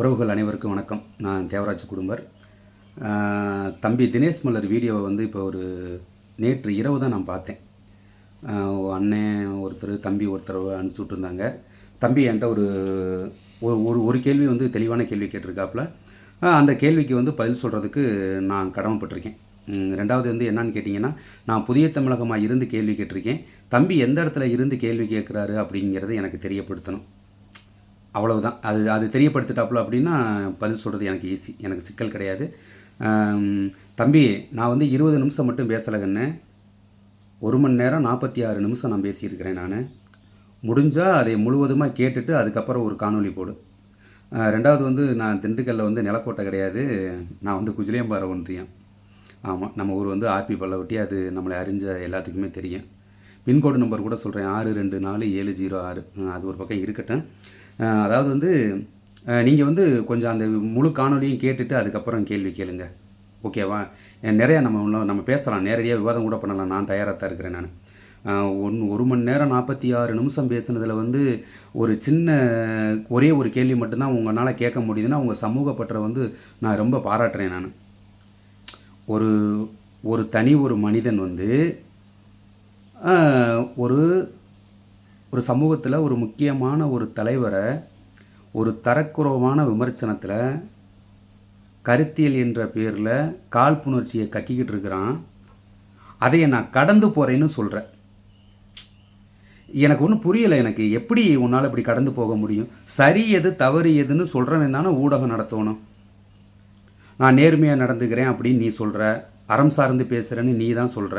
உறவுகள் அனைவருக்கும் வணக்கம். நான் தேவராஜ் குடும்பர். தம்பி தினேஷ் மலர் வீடியோவை வந்து இப்போ ஒரு நேற்று இரவு தான் நான் பார்த்தேன். அண்ணன் ஒருத்தர் தம்பி ஒருத்தர் அனுப்பிச்சி விட்ருந்தாங்க தம்பி என்கிட்ட ஒரு ஒரு ஒரு ஒரு கேள்வி வந்து தெளிவான கேள்வி கேட்டிருக்காப்புல. அந்த கேள்விக்கு வந்து பதில் சொல்கிறதுக்கு நான் கடமைப்பட்டிருக்கேன். ரெண்டாவது வந்து என்னன்னு கேட்டிங்கன்னா நான் புதிய தமிழகமாக இருந்து கேள்வி கேட்டிருக்கேன். தம்பி எந்த இடத்துல இருந்து கேள்வி கேட்குறாரு அப்படிங்கிறத எனக்கு தெரியப்படுத்தணும். அவ்வளவுதான். அது அது தெரியப்படுத்திட்டாப்புல அப்படின்னா பதில் சொல்கிறது எனக்கு ஈஸி எனக்கு சிக்கல் கிடையாது. தம்பி நான் வந்து இருபது நிமிஷம் மட்டும் பேசலை கண்ணு ஒரு மணி நேரம் நாற்பத்தி ஆறு நிமிஷம் நான் பேசியிருக்கிறேன் நான். முடிஞ்சால் அதை முழுவதுமாக கேட்டுட்டு அதுக்கப்புறம் ஒரு காணொலி போடு. ரெண்டாவது வந்து நான் திண்டுக்கல்லில் வந்து நிலக்கோட்டை கிடையாது. நான் வந்து குஜிலியம்பாறை ஒன்றியம். ஆமாம் நம்ம ஊர் வந்து ஆர்பி பல்லவட்டி. அது நம்மளை அறிஞ்ச எல்லாத்துக்குமே தெரியும். பின்கோடு நம்பர் கூட சொல்கிறேன் ஆறு ரெண்டு நாலு ஏழு ஜீரோ ஆறு. அது ஒரு பக்கம் இருக்கட்டும். அதாவது வந்து நீங்கள் வந்து கொஞ்சம் அந்த முழு காணொலியும் கேட்டுட்டு அதுக்கப்புறம் கேள்வி கேளுங்க. ஓகேவா? நிறையா நம்ம இன்னும் நம்ம பேசலாம். நேரடியாக விவாதம் கூட பண்ணலாம். நான் தயாராக தான் இருக்கிறேன் நான். ஒன் ஒரு மணி நேரம் நாற்பத்தி ஆறு நிமிஷம் பேசுனதில் வந்து ஒரு சின்ன ஒரே ஒரு கேள்வி மட்டும்தான் உங்களால் கேட்க முடியுதுன்னா உங்கள் சமூக பற்றை வந்து நான் ரொம்ப பாராட்டுறேன் நான். ஒரு ஒரு தனி ஒரு மனிதன் வந்து ஒரு ஒரு சமூகத்தில் ஒரு முக்கியமான ஒரு தலைவரை ஒரு தரக்குறவான விமர்சனத்தில் கருத்தியல் என்ற பேரில் காழ்ப்புணர்ச்சியை கக்கிக்கிட்டு இருக்கிறான். அதையை நான் கடந்து போகிறேன்னு சொல்கிறேன் எனக்கு ஒன்றும் புரியலை எனக்கு. எப்படி உன்னால் இப்படி கடந்து போக முடியும்? சரி எது தவறு எதுன்னு சொல்கிறவன் தானே ஊடகம் நடத்தணும். நான் நேர்மையாக நடந்துக்கிறேன் அப்படின்னு நீ சொல்கிற அறம் சார்ந்து பேசுகிறேன்னு நீ தான் சொல்கிற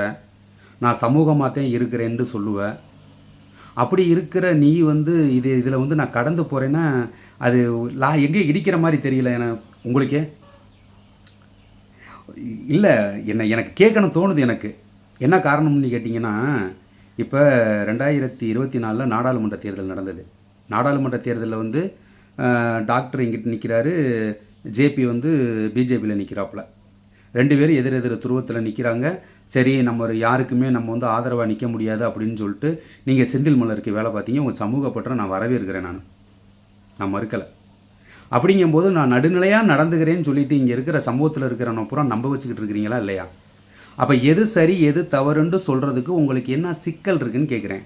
நான் சமூகமாக தான் இருக்கிறேன்னு சொல்லுவேன் அப்படி இருக்கிற நீ வந்து இது இதில் வந்து நான் கடந்து போகிறேன்னா அது லா எங்கே இடிக்கிற மாதிரி தெரியல என உங்களுக்கே? இல்லை என்ன எனக்கு கேட்கணும் தோணுது எனக்கு. என்ன காரணம்னு கேட்டிங்கன்னா இப்போ ரெண்டாயிரத்தி இருபத்தி நாலில் நாடாளுமன்ற தேர்தல் நடந்தது. நாடாளுமன்ற தேர்தலில் வந்து டாக்டர் இங்கிட்டு நிற்கிறாரு ஜேபி வந்து பிஜேபியில் நிற்கிறாப்புல ரெண்டு பேரும் எதிர் எதிர் துருவத்தில் நிற்கிறாங்க சரி நம்ம ஒரு யாருக்குமே நம்ம வந்து ஆதரவாக நிற்க முடியாது அப்படின்னு சொல்லிட்டு நீங்கள் செந்தில் மலருக்கு வேலை பார்த்தீங்க. உங்கள் சமூக பற்ற நான் வரவேற்கிறேன் நான். நான் மறுக்கலை. அப்படிங்கும்போது நான் நடுநிலையாக நடந்துக்கிறேன்னு சொல்லிட்டு இங்கே இருக்கிற சமூகத்தில் இருக்கிறவனை பூரா நம்ப வச்சுக்கிட்டு இருக்கிறீங்களா இல்லையா? அப்போ எது சரி எது தவறுன்னு சொல்கிறதுக்கு உங்களுக்கு என்ன சிக்கல் இருக்குன்னு கேட்குறேன்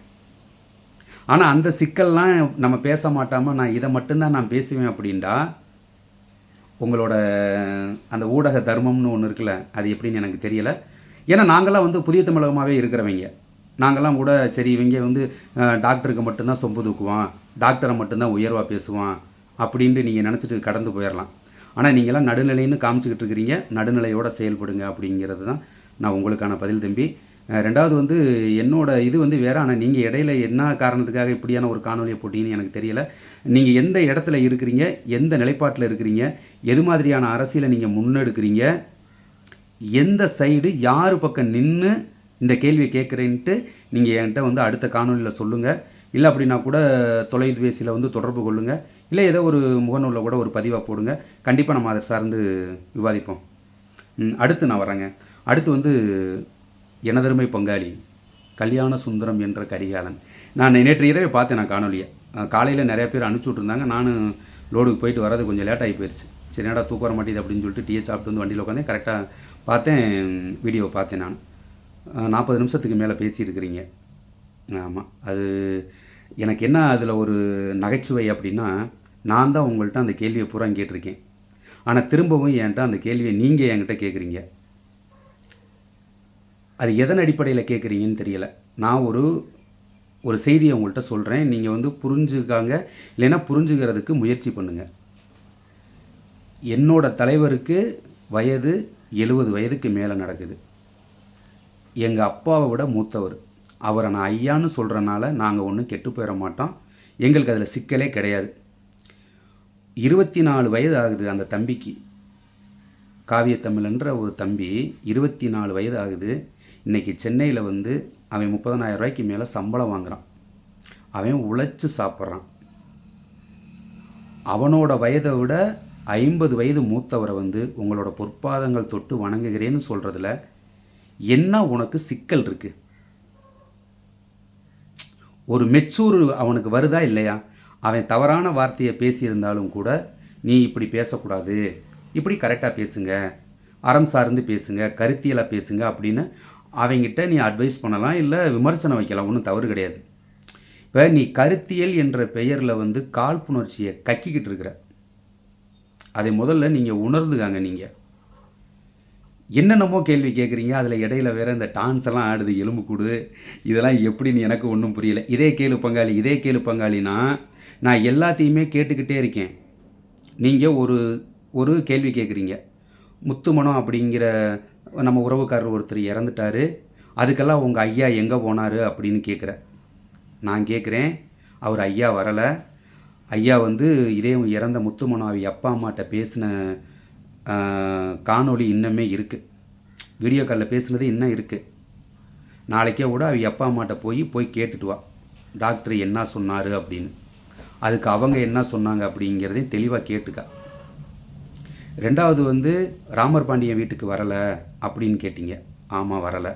ஆனால் அந்த சிக்கல்லாம் நம்ம பேச மாட்டாமல் நான் இதை மட்டும்தான் நான் பேசுவேன் அப்படின்டா உங்களோட அந்த ஊடக தர்மம்னு ஒன்று இருக்குல்ல அது எப்படின்னு எனக்கு தெரியலை. ஏன்னா நாங்களாம் வந்து புதிய தமிழகமாகவே இருக்கிறவங்க. நாங்கள்லாம் கூட சரி இவங்க வந்து டாக்டருக்கு மட்டும்தான் சொம்பு தூக்குவான் டாக்டரை மட்டும்தான் உயர்வாக பேசுவான் அப்படின்ட்டு நீங்கள் நினச்சிட்டு கடந்து போயிடலாம் ஆனால் நீங்களாம் நடுநிலைன்னு காமிச்சிக்கிட்டு இருக்கிறீங்க நடுநிலையோட செயல்படுங்க அப்படிங்கிறது தான் நான் உங்களுக்கான பதில் தம்பி. ரெண்டாவது வந்து என்னோட இது வந்து வேற ஆனால் நீங்கள் இடையில என்ன காரணத்துக்காக இப்படியான ஒரு காணொலியை போட்டிங்கன்னு எனக்கு தெரியல. நீங்கள் எந்த இடத்துல இருக்கிறீங்க எந்த நிலைப்பாட்டில் இருக்கிறீங்க எது மாதிரியான அரசியலை நீங்கள் முன்னெடுக்கிறீங்க எந்த சைடு யார் பக்கம் நின்று இந்த கேள்வியை கேட்குறேன்ட்டு நீங்கள் என்கிட்ட வந்து அடுத்த காணொலியில் சொல்லுங்கள் இல்லை அப்படின்னா கூட தொலைபேசியில் வந்து தொடர்பு கொள்ளுங்கள் இல்லை ஏதோ ஒரு முகநூலில் கூட ஒரு பதிவாக போடுங்க. கண்டிப்பாக நம்ம அதை சார்ந்து விவாதிப்போம். அடுத்து நான் வரேங்க அடுத்து வந்து எனதருமை பங்காளி கல்யாண சுந்தரம் என்ற கரிகாலன். நான் நேற்று இரவே பார்த்தேன் நான் காணொலியை காலையில் நிறையா பேர் அனுப்பிச்சி விட்ருந்தாங்க நானும் லோடுக்கு போயிட்டு வர்றது கொஞ்சம் லேட்டாகி போயிடுச்சு சரி என்னடா தூக்க வர மாட்டேது அப்படின்னு சொல்லிட்டு டீயை சாப்பிட்டு வந்து வண்டியில் உட்காந்தேன் கரெக்டாக பார்த்தேன் வீடியோ பார்த்தேன் நான். நாற்பது நிமிஷத்துக்கு மேலே பேசியிருக்கிறீங்க. ஆமாம் அது எனக்கு என்ன அதில் ஒரு நகைச்சுவை அப்படின்னா நான் தான் உங்கள்கிட்ட அந்த கேள்வியை பூரா கேட்டிருக்கேன். ஆனால் திரும்பவும் என்கிட்ட அந்த கேள்வியை நீங்கள் என்கிட்ட கேட்குறீங்க அது எதன் அடிப்படையில் கேட்குறீங்கன்னு தெரியல. நான் ஒரு ஒரு செய்தியை உங்கள்கிட்ட சொல்கிறேன் நீங்கள் வந்து புரிஞ்சுக்காங்க. இல்லைன்னா புரிஞ்சுக்கிறதுக்கு முயற்சி பண்ணுங்கள் என்னோட தலைவருக்கு வயது எழுபது வயதுக்கு மேலே நடக்குது. எங்கள் அப்பாவை விட மூத்தவர். அவரை நான் ஐயான்னு சொல்கிறனால நாங்கள் ஒன்றும் கெட்டு போயிட மாட்டோம். எங்களுக்கு அதில் சிக்கலே கிடையாது. இருபத்தி நாலு வயது ஆகுது அந்த தம்பிக்கு. காவியத்தமிழ் என்ற ஒரு தம்பி இருபத்தி நாலு வயது ஆகுது. இன்றைக்கி சென்னையில் வந்து அவன் முப்பதனாயிரம் ரூபாய்க்கு மேலே சம்பளம் வாங்குறான். அவன் உழைச்சி சாப்பிட்றான். அவனோட வயதை விட ஐம்பது வயது மூத்தவரை வந்து உங்களோட பொற்பாதங்கள் தொட்டு வணங்குகிறேன்னு சொல்கிறதுல என்ன உனக்கு சிக்கல் இருக்குது ஒரு மெச்சூர் அவனுக்கு வருதா இல்லையா? அவன் தவறான வார்த்தையை பேசியிருந்தாலும் கூட நீ இப்படி பேசக்கூடாது. இப்படி கரெக்டாக பேசுங்க. அறம் சார்ந்து பேசுங்க கருத்தியலாக பேசுங்க அப்படின்னு அவங்கிட்ட நீ அட்வைஸ் பண்ணலாம் இல்லை விமர்சனம் வைக்கலாம் ஒன்றும் தவறு கிடையாது. இப்போ நீ கருத்தியல் என்ற பெயரில் வந்து காழ்ப்புணர்ச்சியை கக்கிக்கிட்டு இருக்கிற. அதை முதல்ல நீங்கள் உணர்ந்துக்காங்க நீங்கள் என்னென்னமோ கேள்வி கேட்குறீங்க அதில் இடையில வேற இந்த டான்ஸ் எல்லாம் ஆடுது எலும்பு கூடு இதெல்லாம் எப்படின்னு எனக்கு ஒன்றும் புரியல. இதே கேளு பங்காளி இதே கேளு பங்காளினா நான் எல்லாத்தையுமே கேட்டுக்கிட்டே இருக்கேன். நீங்கள் ஒரு ஒரு கேள்வி கேட்குறீங்க. முத்துமணம் அப்படிங்கிற நம்ம உறவுக்காரர் ஒருத்தர் இறந்துட்டாரு. அதுக்கெல்லாம் உங்கள் ஐயா எங்கே போனார் அப்படின்னு கேட்குற. நான் கேட்குறேன். அவர் ஐயா வரலை. ஐயா வந்து இதே இறந்த முத்துமணம் அப்பா அம்மாட்ட பேசின காணொலி காணொளி இருக்குது வீடியோ காலில் பேசுனது இன்னும் இருக்குது நாளைக்கே கூட அவ அப்பா அம்மாட்ட போய் போய் கேட்டுட்டு வா. டாக்டர் என்ன சொன்னார் அப்படின்னு. அதுக்கு அவங்க என்ன சொன்னாங்க அப்படிங்கிறதையும் தெளிவாக கேட்டுக்கா. ரெண்டாவது வந்து ராமர் பாண்டியன் வீட்டுக்கு வரலை அப்படின்னு கேட்டிங்க. ஆமாம் வரலை.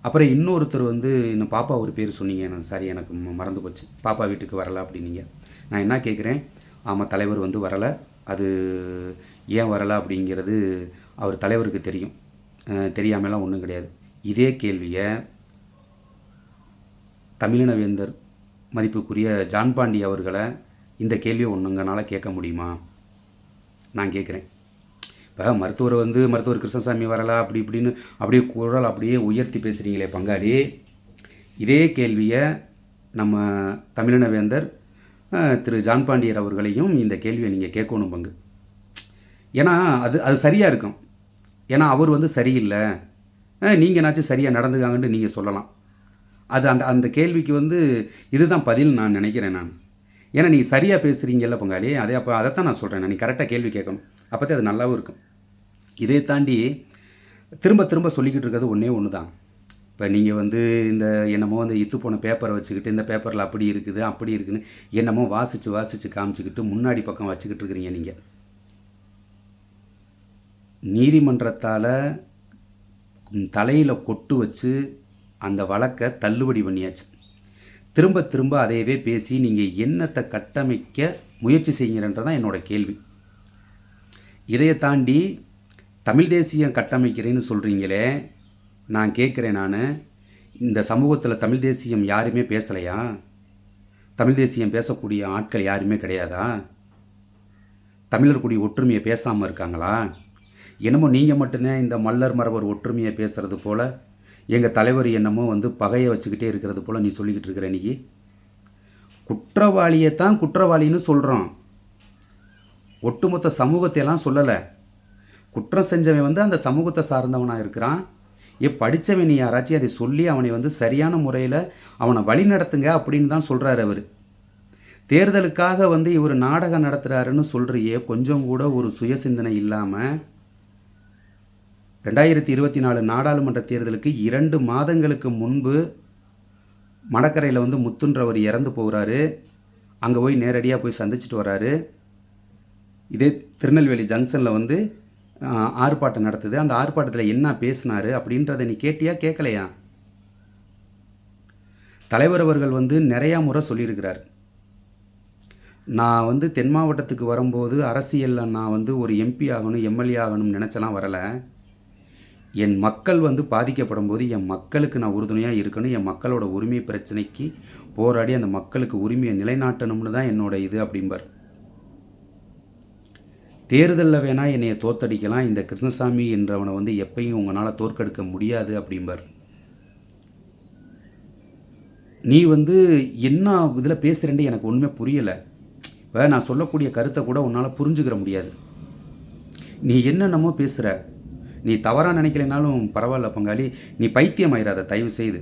அப்புறம் இன்னொருத்தர் வந்து இன்னும் பாப்பா ஒரு பேர் சொன்னீங்க. எனக்கு சரி எனக்கு மறந்து போச்சு. பாப்பா வீட்டுக்கு வரலை அப்படின்னீங்க. நான் என்ன கேட்குறேன் ஆமாம் தலைவர் வந்து வரலை. அது ஏன் வரலை அப்படிங்கிறது அவர் தலைவருக்கு தெரியும். தெரியாமலாம் ஒன்றும் கிடையாது. இதே கேள்வியை தமிழினவேந்தர் மதிப்புக்குரிய ஜான் பாண்டி அவர்களை இந்த கேள்வியை ஒன்றுங்கனால கேட்க முடியுமா? நான் கேட்குறேன் இப்போ மருத்துவர் வந்து மருத்துவர் கிருஷ்ணசாமி வரலா அப்படி இப்படின்னு அப்படியே குரல் அப்படியே உயர்த்தி பேசுகிறீங்களே பங்காளி. இதே கேள்வியை நம்ம தமிழின வேந்தர் திரு ஜான் பாண்டியர் அவர்களையும் இந்த கேள்வியை நீங்கள் கேட்கணும் பங்கு. ஏன்னா அது அது சரியாக இருக்கும். ஏன்னா அவர் வந்து சரியில்லை. நீங்கள் என்னாச்சும் சரியாக நடந்துக்காங்கன்னு நீங்கள் சொல்லலாம். அது அந்த அந்த கேள்விக்கு வந்து இதுதான் பதில் நான் நினைக்கிறேன் நான். ஏன்னா நீங்கள் சரியாக பேசுகிறீங்கல்ல பங்காளி அதே அப்போ அதைத்தான் நான் சொல்கிறேன் நீ கரெக்டாக கேள்வி கேட்கணும். அப்போதே அது நல்லாவும் இருக்கும். இதை தாண்டி திரும்ப திரும்ப சொல்லிக்கிட்டு இருக்கிறது ஒன்றே ஒன்று தான் இப்போ நீங்கள் வந்து இந்த என்னமோ அந்த இத்து போன பேப்பரை வச்சுக்கிட்டு இந்த பேப்பரில் அப்படி இருக்குது அப்படி இருக்குதுன்னு என்னமோ வாசித்து வாசித்து காமிச்சிக்கிட்டு முன்னாடி பக்கம் வச்சுக்கிட்டு இருக்கிறீங்க நீங்கள் நீதிமன்றத்தால் தலையில் கொட்டு வச்சு அந்த வழக்கை தள்ளுபடி பண்ணியாச்சு. திரும்ப திரும்ப அதையவே பேசி நீங்கள் என்னத்தை கட்டமைக்க முயற்சி செய்கிறன்றதான் என்னோட கேள்வி. இதையை தாண்டி தமிழ் தேசியம் கட்டமைக்கிறேன்னு சொல்கிறீங்களே நான் கேட்குறேன் நான். இந்த சமூகத்தில் தமிழ் தேசியம் யாருமே பேசலையா? தமிழ் தேசியம் பேசக்கூடிய ஆட்கள் யாருமே கிடையாதா? தமிழர் குடி ஒற்றுமையை பேசாமல் இருக்காங்களா? என்னமோ நீங்கள் மட்டும்தான் இந்த மல்லர் மரபர் ஒற்றுமையை பேசுகிறது போல் எங்கள் தலைவர் என்னமோ வந்து பகையை வச்சுக்கிட்டே இருக்கிறது போல் நீ சொல்லிக்கிட்டு இருக்கிற இன்னைக்கு. குற்றவாளியை தான் குற்றவாளின்னு சொல்கிறோம் ஒட்டுமொத்த சமூகத்தை எல்லாம் சொல்லலை. குற்றம் செஞ்சவன் வந்து அந்த சமூகத்தை சார்ந்தவனாக இருக்கிறான். ஏ படித்தவன் நீ யாராச்சும் அதை சொல்லி அவனை வந்து சரியான முறையில் அவனை வழி நடத்துங்க அப்படின்னு தான் சொல்கிறாரு அவர். தேர்தலுக்காக வந்து இவர் நாடகம் நடத்துகிறாருன்னு சொல்கிறியே கொஞ்சம் கூட ஒரு சுய சிந்தனை இல்லாமல் ரெண்டாயிரத்தி இருபத்தி நாலு நாடாளுமன்ற தேர்தலுக்கு இரண்டு மாதங்களுக்கு முன்பு மடக்கரையில் வந்து முத்துன்றவர் இறந்து போகிறாரு அங்கே போய் நேரடியாக போய் சந்திச்சுட்டு வராரு. இதே திருநெல்வேலி ஜங்ஷனில் வந்து ஆர்ப்பாட்டம் நடத்துது. அந்த ஆர்ப்பாட்டத்தில் என்ன பேசினாரு அப்படின்றத நீ கேட்டியா கேட்கலையா தலைவர் அவர்கள் வந்து நிறையா முறை சொல்லியிருக்கிறார். நான் வந்து தென் மாவட்டத்துக்கு வரும்போது அரசியலில் நான் வந்து ஒரு எம்பி ஆகணும் எம்எல்ஏ ஆகணும்னு நினச்சலாம் வரலை. என் மக்கள் வந்து பாதிக்கப்படும் போது என் மக்களுக்கு நான் உறுதுணையாக இருக்கணும். என் மக்களோட உரிமை பிரச்சனைக்கு போராடி அந்த மக்களுக்கு உரிமையை நிலைநாட்டணும்னு தான் என்னோட இது அப்படிம்பார். தேர்தலில் வேணால் என்னையை தோத்தடிக்கலாம். இந்த கிருஷ்ணசாமி என்றவனை வந்து எப்பையும் உங்களால் தோற்கெடுக்க முடியாது அப்படிம்பார். நீ வந்து என்ன இதில் பேசுகிறேன்ட்டு எனக்கு ஒன்றுமே புரியலை. இப்போ நான் சொல்லக்கூடிய கருத்தை கூட உன்னால் புரிஞ்சுக்கிற முடியாது. நீ என்னென்னமோ பேசுகிற நீ தவறாக நினைக்கலைனாலும் பரவாயில்ல பங்காளி. நீ பைத்தியம் ஆயிராத தயவு செய்து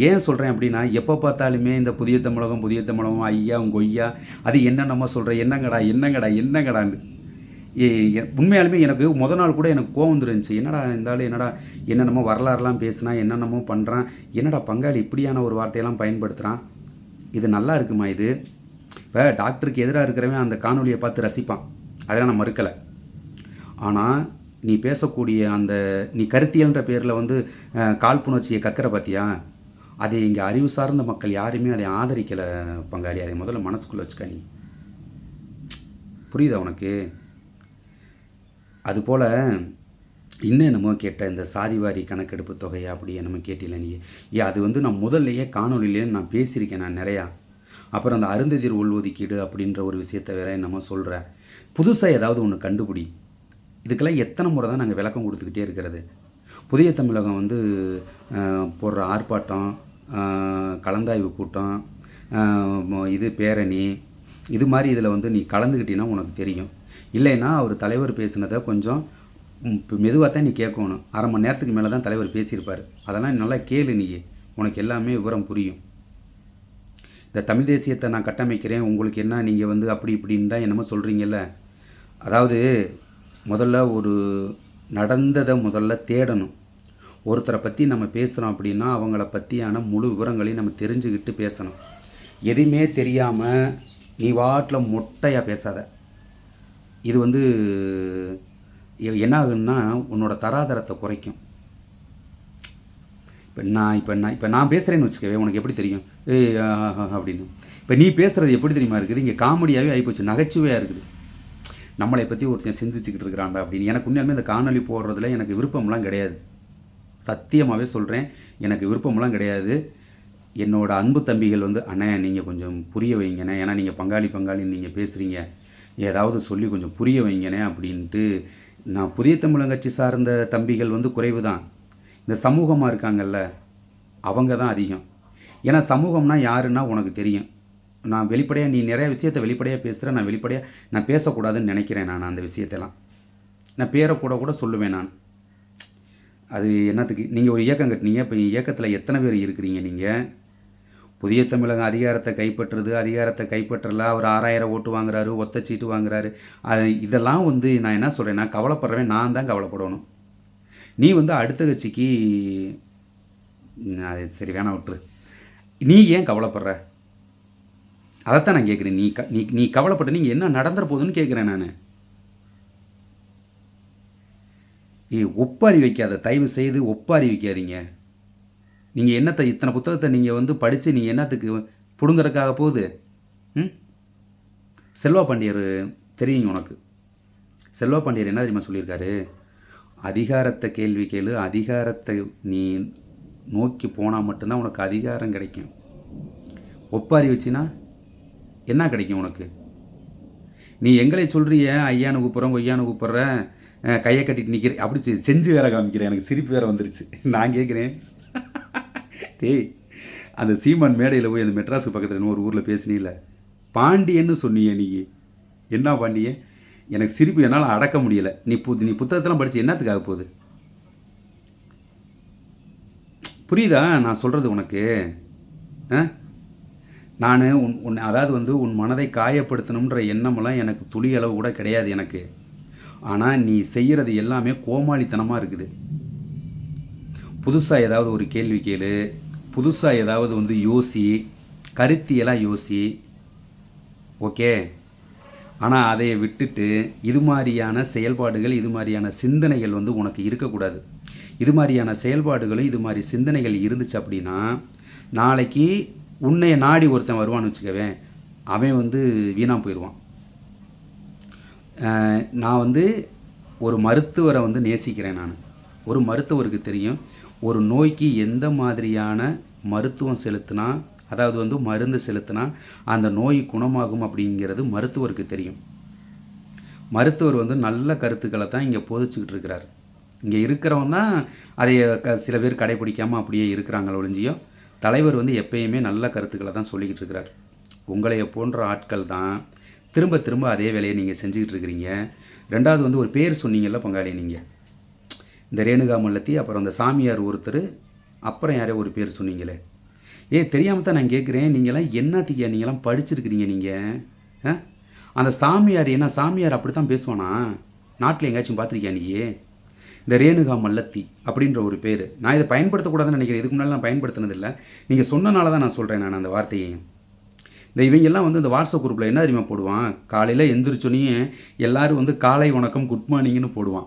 ஏன் சொல்கிறேன் அப்படின்னா எப்போ பார்த்தாலுமே இந்த புதிய தமிழகம் புதிய தமிழகம் ஐயா கொய்யா அது என்னென்னமோ சொல்கிற என்னங்கடா என்னங்கடா என்னங்கடான்னு. ஏ- எ- உண்மையாலுமே எனக்கு முத நாள் கூட எனக்கு கோவம் வந்துருந்துச்சு. என்னடா இருந்தாலும் என்னடா என்னென்னமோ வரலாறுலாம் பேசுனா என்னென்னமோ பண்ணுறான் என்னடா பங்காளி இப்படியான ஒரு வார்த்தையெல்லாம் பயன்படுத்துகிறான் இது நல்லா இருக்குமா இது? இப்போ டாக்டருக்கு எதிராக இருக்கிறவன் அந்த காணொலியை பார்த்து ரசிப்பான். அதெல்லாம் நான் மறுக்கலை. ஆனால் நீ பேசக்கூடிய அந்த நீ கருத்தியல்ன்ற பேரில் வந்து அஹ், காழ்ப்புணர்ச்சியை கக்கிற பார்த்தியா அதை இங்கே அறிவு சார்ந்த மக்கள் யாருமே அதை ஆதரிக்கலை பங்காளி. அதை முதல்ல மனசுக்குள்ளே வச்சுக்க நீ. புரியுதா உனக்கு? அதுபோல் இன்னும் என்னமோ கேட்ட இந்த சாதிவாரி கணக்கெடுப்பு தொகையா அப்படி என்னமோ கேட்டில நீ. ஏ அது வந்து நான் முதல்லையே காணொலியிலே நான் பேசியிருக்கேன் நான் நிறையா. அப்புறம் அந்த அருந்ததிர் உள்ஒதுக்கீடு அப்படின்ற ஒரு விஷயத்த வேற என்னமோ சொல்கிறேன் புதுசாக ஏதாவது ஒன்று கண்டுபிடி. இதுக்கெல்லாம் எத்தனை முறை தான் நாங்கள் விளக்கம் கொடுத்துக்கிட்டே இருக்கிறது? புதிய தமிழகம் வந்து போடுற ஆர்ப்பாட்டம் கலந்தாய்வு கூட்டம் இது பேரணி இது மாதிரி இதில் வந்து நீ கலந்துக்கிட்டீன்னா உனக்கு தெரியும். இல்லைன்னா அவர் தலைவர் பேசினதை கொஞ்சம் மெதுவாக தான் நீ கேட்கணும். அரை மணி நேரத்துக்கு மேலே தான் தலைவர் பேசியிருப்பார். அதெல்லாம் நல்லா கேளு நீ உனக்கு எல்லாமே விவரம் புரியும். இந்த தமிழ் தேசியத்தை நான் கட்டமைக்கிறேன். உங்களுக்கு என்ன நீங்கள் வந்து அப்படி இப்படின்னு தான் என்னமோ சொல்கிறீங்கல்ல அதாவது முதல்ல ஒரு நடந்ததை முதல்ல தேடணும். ஒருத்தரை பற்றி நம்ம பேசுகிறோம் அப்படின்னா அவங்கள பற்றியான முழு விவரங்களையும் நம்ம தெரிஞ்சுக்கிட்டு பேசணும். எதுவுமே தெரியாமல் நீ வாட்டில் மொட்டையாக பேசாத. இது வந்து எ- என்ன ஆகுன்னா உன்னோட தராதரத்தை குறைக்கும். இப்போ நான் இப்போ நான் இப்போ நான் பேசுகிறேன்னு வச்சுக்கவே உனக்கு எப்படி தெரியும்? ஏ அப்படின்னு. இப்போ நீ பேசுகிறது எப்படி தெரியுமா இருக்குது? இங்கே காமெடியாகவே ஆகிப்போச்சு நகைச்சுவையாக இருக்குது. நம்மளை பற்றி ஒருத்தன் சிந்திச்சுக்கிட்டு இருக்கிறான்டா அப்படின்னு. எனக்கு உண்மையாலுமே இந்த காணொலி போடுறதுல எனக்கு விருப்பம்லாம் கிடையாது. சத்தியமாகவே சொல்கிறேன் எனக்கு விருப்பம்லாம் கிடையாது. என்னோட அன்பு தம்பிகள் வந்து அண்ணே நீங்கள் கொஞ்சம் புரிய வைங்கண்ணே. ஏன்னா நீங்கள் பங்காளி பங்காளின்னு நீங்கள் பேசுகிறீங்க ஏதாவது சொல்லி கொஞ்சம் புரிய வைங்கண்ணே அப்படின்ட்டு நான் புதிய தமிழங்கட்சி சார்ந்த தம்பிகள் வந்து குறைவு தான் இந்த சமூகமாக இருக்காங்கல்ல அவங்க தான் அதிகம். ஏன்னா சமூகம்னா யாருன்னா உனக்கு தெரியும். நான் வெளிப்படையாக நீ நிறைய விஷயத்தை வெளிப்படையாக பேசுகிற நான் வெளிப்படையாக நான் பேசக்கூடாதுன்னு நினைக்கிறேன் நான் அந்த விஷயத்தெல்லாம். நான் பேரை கூட கூட சொல்லுவேன் நான். அது என்னத்துக்கு நீங்கள் ஒரு இயக்கம் கட்டினீங்க இப்போ இயக்கத்தில் எத்தனை பேர் இருக்கிறீங்க நீங்கள் புதிய தமிழகம் அதிகாரத்தை கைப்பற்றுறது அதிகாரத்தை கைப்பற்றல அவர் ஆறாயிரம் ஓட்டு வாங்குறாரு ஒத்த சீட்டு வாங்குறாரு. அது இதெல்லாம் வந்து நான் என்ன சொல்கிறேன்னா கவலைப்படுறவன் நான் தான் கவலைப்படணும். நீ வந்து அடுத்த கட்சிக்கு அது சரி வேணாம் விட்டுரு. நீ ஏன் கவலைப்படுற? அதைத்தான் நான் கேட்குறேன். நீ க நீ நீ கவலைப்பட்ட நீங்கள் என்ன நடந்துற போகுதுன்னு கேட்குறேன் நான். ஏய் ஒப்பாரி வைக்காத தயவு செய்து ஒப்பாரி வைக்காதீங்க. நீங்கள் என்னத்தை இத்தனை புத்தகத்தை நீங்கள் வந்து படித்து நீங்கள் என்னத்துக்கு பிடுங்குறதுக்காக போகுது? ம்? செல்வா பாண்டியர் தெரியுங்க உனக்கு. செல்வா பாண்டியர் என்ன தெரியுமா சொல்லியிருக்காரு? அதிகாரத்தை கேள்வி கேளு அதிகாரத்தை நீ நோக்கி போனால் மட்டும்தான் உனக்கு அதிகாரம் கிடைக்கும். ஒப்பாரி வச்சினா என்ன கிடைக்கும் உனக்கு? நீ எங்களை சொல்கிறிய ஐயானு கூப்பிட்றேன் ஒய்யானு கூப்பிட்றேன் கையை கட்டிட்டு நிற்கிற அப்படி செ- செஞ்சு வேற காமிக்கிறேன் எனக்கு சிரிப்பு வேற வந்துருச்சு. நான் கேட்குறேன் டேய் அந்த சீமான் மேடையில் போய் அந்த மெட்ராஸுக்கு பக்கத்தில் இன்னும் ஒரு ஊரில் பேசினீல. பாண்டியன்னு சொன்னியே நீ. என்ன பாண்டிய எனக்கு சிரிப்பு என்னால் அடக்க முடியலை. நீ பு நீ புத்தகத்தெல்லாம் படித்து என்னத்துக்காக போகுது? புரியுதா நான் சொல்கிறது உனக்கு? ஆ நான் உன் உன் அதாவது வந்து உன் மனதை காயப்படுத்தணுன்ற எண்ணமெல்லாம் எனக்கு துளி அளவு கூட கிடையாது எனக்கு. ஆனால் நீ செய்கிறது எல்லாமே கோமாளித்தனமாக இருக்குது. புதுசாக ஏதாவது ஒரு கேள்வி கேளு. புதுசாக ஏதாவது வந்து யோசி. கருத்தியெல்லாம் யோசி. ஓகே? ஆனால் அதை விட்டுட்டு இது மாதிரியான செயல்பாடுகள் இது மாதிரியான சிந்தனைகள் வந்து உனக்கு இருக்கக்கூடாது. இது மாதிரியான செயல்பாடுகளும் இது மாதிரி சிந்தனைகள் இருந்துச்சு அப்படின்னா நாளைக்கு உன்னைய நாடி ஒருத்தன் வருவான்னு வச்சுக்கவேன் அவன் வந்து வீணாக போயிடுவான். நான் வந்து ஒரு மருத்துவரை வந்து நேசிக்கிறேன் நான். ஒரு மருத்துவருக்கு தெரியும் ஒரு நோய்க்கு எந்த மாதிரியான மருத்துவம் செலுத்தினா அதாவது வந்து மருந்து செலுத்தினா அந்த நோய் குணமாகும் அப்படிங்கிறது மருத்துவருக்கு தெரியும். மருத்துவர் வந்து நல்ல கருத்துக்களை தான் இங்கே போதிச்சுக்கிட்டு இருக்கிறார். இங்கே இருக்கிறவன் தான் அதை சில பேர் கடைபிடிக்காமல் அப்படியே இருக்கிறாங்களோ ஒழிஞ்சியும் தலைவர் வந்து எப்பயுமே நல்ல கருத்துக்களை தான் சொல்லிக்கிட்டு இருக்கிறார். உங்களைய போன்ற ஆட்கள் தான் திரும்ப திரும்ப அதே வேலையை நீங்கள் செஞ்சுக்கிட்டு இருக்கிறீங்க. ரெண்டாவது வந்து ஒரு பேர் சொன்னீங்கல்ல பங்காளி நீங்கள் இந்த ரேணுகா மல்லத்தி அப்புறம் அந்த சாமியார் ஒருத்தர் அப்புறம் யாரோ ஒரு பேர் சொன்னீங்களே. ஏ தெரியாமல் தான் நான் கேட்குறேன் நீங்களாம் என்னத்துக்கு நீங்களாம் படிச்சிருக்கிறீங்க நீங்கள் ஆ? அந்த சாமியார் என்ன சாமியார் அப்படி தான் பேசுவானா? நாட்டில் எங்கேயாச்சும் பார்த்துருக்கியா நீயே? இந்த ரேணுகா மல்லத்தி அப்படின்ற ஒரு பேர். நான் இதை பயன்படுத்தக்கூடாதுன்னு நினைக்கிறேன். இதுக்கு முன்னாடி நான் பயன்படுத்தினதில்லை. நீங்கள் சொன்னனால தான் நான் சொல்கிறேன் நான் அந்த வார்த்தையையும் இந்த இவங்கெல்லாம் வந்து இந்த வாட்ஸ்அப் குரூப்பில் என்ன தெரியுமா போடுவான்? காலையில் எந்திரிச்சோன்னே எல்லாரும் வந்து காலை வணக்கம் குட் மார்னிங்னு போடுவான்.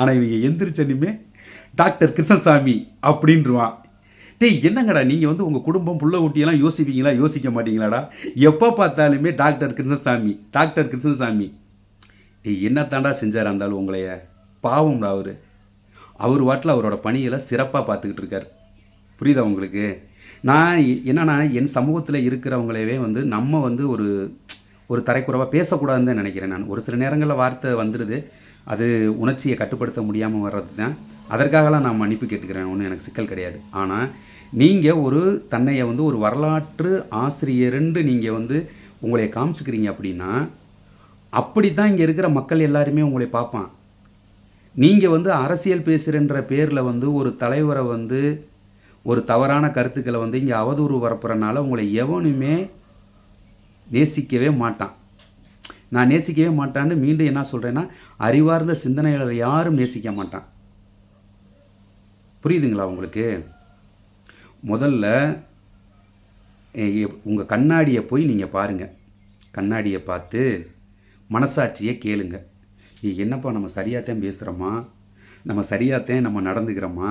ஆனால் இவங்க எந்திரிச்சனிமே டாக்டர் கிருஷ்ணசாமி அப்படின்றான் டேய் என்னங்கடா நீங்கள் வந்து உங்கள் குடும்பம் புள்ள குட்டியெல்லாம் யோசிப்பீங்களா? யோசிக்க மாட்டீங்களாடா? எப்போ பார்த்தாலுமே டாக்டர் கிருஷ்ணசாமி டாக்டர் கிருஷ்ணசாமி. டேய் என்ன தாண்டா செஞ்சார் அந்தாலும் உங்களைய? பாவம்டா அவர். அவர் வாட்டில் அவரோட பணிகளை சிறப்பாக பார்த்துக்கிட்டு இருக்கார். புரியுதா உங்களுக்கு? நான் என்னன்னா என் சமூகத்தில் இருக்கிறவங்களவே வந்து நம்ம வந்து ஒரு ஒரு தரைக்குறைவாக பேசக்கூடாதுன்னு தான் நினைக்கிறேன் நான். ஒரு சில நேரங்களில் வார்த்தை வந்துடுது அது உணர்ச்சியை கட்டுப்படுத்த முடியாமல் வர்றது தான் அதற்காகலாம் நான் மன்னிப்பு கேட்டுக்கிறேன். ஒன்றும் எனக்கு சிக்கல் கிடையாது. ஆனால் நீங்கள் ஒரு தன்னையை வந்து ஒரு வரலாற்று ஆசிரியருண்டு நீங்கள் வந்து உங்களை காமிச்சுக்கிறீங்க அப்படின்னா அப்படி தான் இங்கே இருக்கிற மக்கள் எல்லாருமே உங்களை பார்ப்பான். நீங்கள் வந்து அரசியல் பேசுகிறன்ற பேரில் வந்து ஒரு தலைவரை வந்து ஒரு தவறான கருத்துக்களை வந்து இங்கே அவதூறு வரப்புறனால உங்களை எவனுமே நேசிக்கவே மாட்டான். நான் நேசிக்கவே மாட்டான்னு மீண்டும் என்ன சொல்கிறேன்னா அறிவார்ந்த சிந்தனைகளை யாரும் நேசிக்க மாட்டான். புரியுதுங்களா உங்களுக்கு? முதல்ல உங்கள் கண்ணாடியை போய் நீங்கள் பாருங்கள் கண்ணாடியை பார்த்து மனசாட்சியை கேளுங்கள் என்னப்பா நம்ம சரியாகத்தான் பேசுகிறோமா நம்ம சரியாகத்தான் நம்ம நடந்துக்கிறோமா?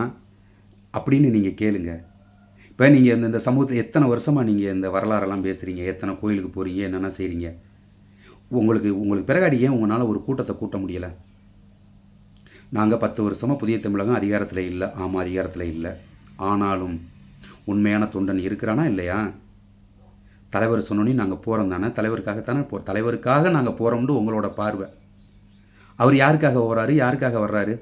அப்படின்னு நீங்கள் கேளுங்க. இப்போ நீங்கள் இந்த இந்த சமூகத்தில் எத்தனை வருஷமாக நீங்கள் இந்த வரலாறெல்லாம் பேசுகிறீங்க எத்தனை கோயிலுக்கு போகிறீங்க என்னென்ன செய்கிறீங்க உங்களுக்கு உங்களுக்கு பிறகாடி ஏன் உங்களால் ஒரு கூட்டத்தை கூட்ட முடியலை? நாங்கள் பத்து வருஷமாக புதிய தமிழகம் அதிகாரத்தில் இல்லை ஆமாம் அதிகாரத்தில் இல்லை. ஆனாலும் உண்மையான தொண்டன் இருக்கிறானா இல்லையா? தலைவர் சொன்னோன்னே நாங்கள் போகிறோம் தானே? தலைவருக்காகத்தானே போ தலைவருக்காக நாங்கள் போகிறோம்னு உங்களோட பார்வை. அவர் யாருக்காக போகிறாரு யாருக்காக வர்றாரு?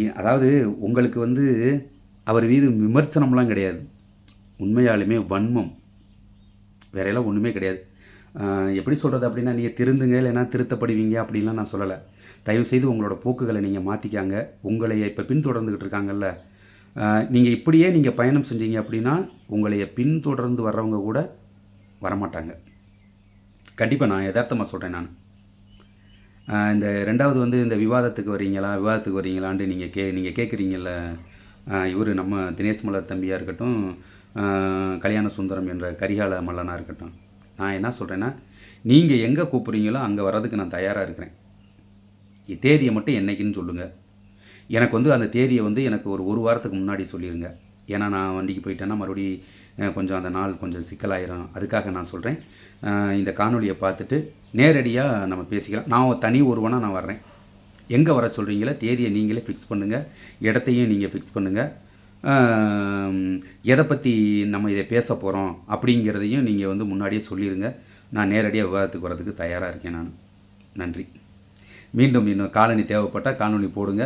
ஏ- அதாவது உங்களுக்கு வந்து அவர் மீது விமர்சனம்லாம் கிடையாது. உண்மையாலுமே வன்மம். வேறையெல்லாம் ஒன்றுமே கிடையாது. எப்படி சொல்கிறது அப்படின்னா நீங்கள் திருந்துங்க இல்லைன்னா திருத்தப்படுவீங்க அப்படின்லாம் நான் சொல்லலை. தயவுசெய்து உங்களோட போக்குகளை நீங்கள் மாற்றிக்காங்க உங்களை இப்போ பின்தொடர்ந்துக்கிட்டு இருக்காங்கல்ல. நீங்கள் இப்படியே நீங்கள் பயணம் செஞ்சீங்க அப்படின்னா உங்களைய பின்தொடர்ந்து வர்றவங்க கூட வரமாட்டாங்க. கண்டிப்பாக நான் யதார்த்தமாக சொல்கிறேன் நான். இந்த ரெண்டாவது வந்து இந்த விவாதத்துக்கு வரீங்களா? விவாதத்துக்கு வரீங்களான்ட்டு நீங்கள் கே நீங்கள் கேட்குறீங்கள இவர் நம்ம தினேஷ் மலர் தம்பியாக இருக்கட்டும் கல்யாண சுந்தரம் என்ற கரிகால மல்லனாக இருக்கட்டும். நான் என்ன சொல்கிறேன்னா நீங்கள் எங்கே கூப்பிட்றீங்களோ அங்கே வர்றதுக்கு நான் தயாராக இருக்கிறேன். இ- தேதியை மட்டும் என்றைக்குன்னு சொல்லுங்கள் எனக்கு வந்து அந்த தேதியை வந்து எனக்கு ஒரு ஒரு வாரத்துக்கு முன்னாடி சொல்லிடுங்க ஏன்னா நான் வண்டிக்கு போயிட்டேன்னா மறுபடி கொஞ்சம் அந்த நாள் கொஞ்சம் சிக்கலாயிரும். அதுக்காக நான் சொல்கிறேன் இந்த காணொலியை பார்த்துட்டு நேரடியாக நம்ம பேசிக்கலாம். நான் தனி ஒருவனாக நான் வர்றேன். எங்கே வர சொல்கிறீங்களோ தேதியை நீங்களே ஃபிக்ஸ் பண்ணுங்கள் இடத்தையும் நீங்கள் ஃபிக்ஸ் பண்ணுங்கள் எதை பற்றி நம்ம இதை பேச போகிறோம் அப்படிங்கிறதையும் நீங்கள் வந்து முன்னாடியே சொல்லிடுங்க நான் நேரடியாக விவாதத்துக்கு வரதுக்கு தயாராக இருக்கேன் நான். நன்றி. மீண்டும் இன்னும் காலனி தேவைப்பட்டால் காணொலி போடுங்க.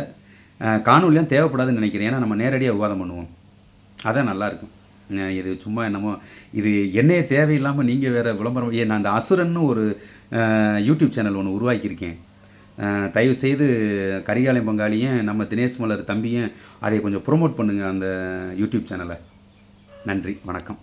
காணொலியும் தேவைப்படாதுன்னு நினைக்கிறேன். ஏன்னா நம்ம நேரடியாக விவாதம் பண்ணுவோம். அதான் நல்லாயிருக்கும் இது சும்மா என்னமோ இது என்னையே தேவையில்லாமல் நீங்கள் வேறு விளம்பரம் ஏன் நான் அந்த அசுரன்னு ஒரு யூடியூப் சேனல் ஒன்று உருவாக்கியிருக்கேன். தயவு செய்து கரிகாலன் பங்காளியும் நம்ம தினேஷ் மலர் தம்பியும் அதை கொஞ்சம் ப்ரோமோட் பண்ணுங்கள் அந்த யூடியூப் சேனலை. நன்றி வணக்கம்.